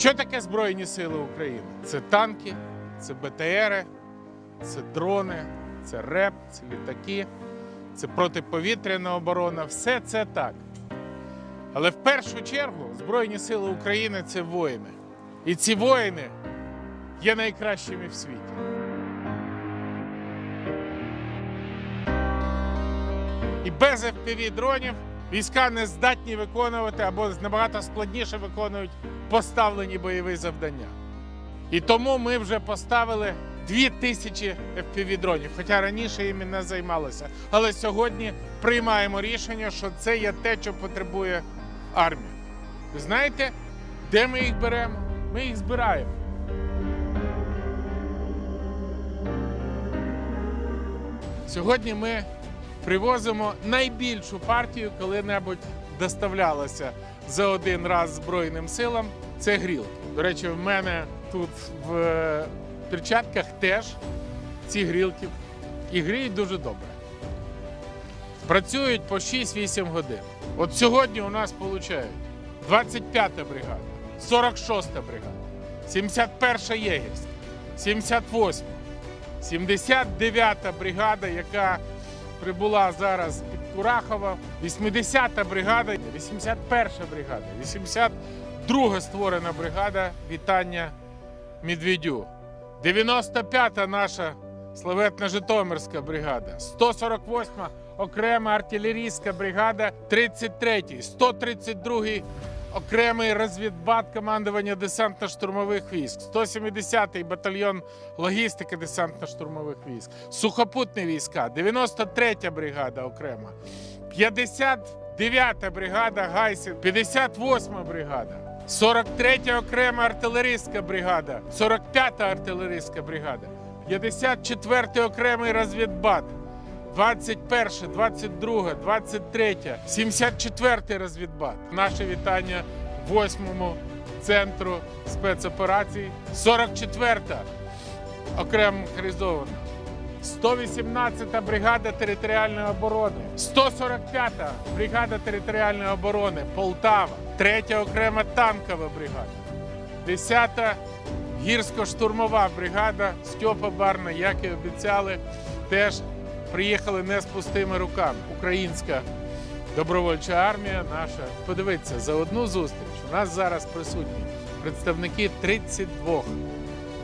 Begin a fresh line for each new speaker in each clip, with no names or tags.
Що таке Збройні Сили України? Це танки, це БТРи, це дрони, це РЕП, це літаки, це протиповітряна оборона. Все це так. Але в першу чергу Збройні Сили України це воїни. І ці воїни є найкращими в світі. І без fpv дронів війська не здатні виконувати або набагато складніше виконують поставлені бойові завдання. І тому ми вже поставили 2000 fpv дронів, хоча раніше іми не займалися. Але сьогодні приймаємо рішення, що це є те, що потребує армія. Ви знаєте, де ми їх беремо? Ми їх збираємо. Сьогодні ми привозимо найбільшу партію, коли-небудь доставлялася за один раз Збройним силам. Це грілки. До речі, в мене тут в е, перчатках теж ці грілки і гріють дуже добре. Працюють по 6-8 годин. От сьогодні у нас получають 25-та бригада, 46-та бригада, 71-та єгерська, 78-та, 79-та бригада, яка прибула зараз під Курахова. 80-та бригада, 81-та бригада, 82-га створена бригада. Вітання Медведю, 95-та наша славетна Житомирська бригада, 148-ма окрема артилерійська бригада, 33-й, 132-й окремий розвідбат командування десантно-штурмових військ, 170-й батальйон логістики десантно-штурмових військ, сухопутні війська, 93-я бригада окрема, 59-та бригада Гайсін, 58-ма бригада. 43-я окрема артилерійська бригада, 45-та артилерійська бригада, 54-й окремий розвідбат, 21, 22, 23, 74 розвідбат. Наше вітання 8-му центру спецоперацій, 44-та окремо механізована, 118-та бригада територіальної оборони, 145-та бригада територіальної оборони. Полтава, 3-я окрема танкова бригада, 10-та гірсько-штурмова бригада Стьопа Барна, як і обіцяли, теж приїхали не з пустими руками. Українська добровольча армія наша. Подивіться, за одну зустріч у нас зараз присутні представники 32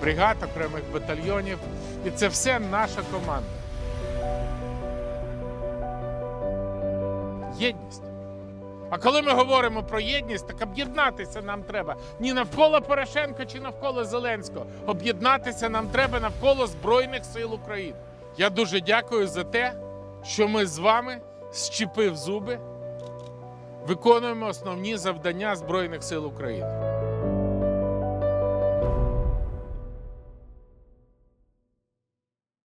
бригад, окремих батальйонів. І це все наша команда. Єдність. А коли ми говоримо про єдність, так об'єднатися нам треба не навколо Порошенка чи навколо Зеленського. Об'єднатися нам треба навколо Збройних сил України. Я дуже дякую за те, що ми з вами, щепив зуби, виконуємо основні завдання Збройних сил України.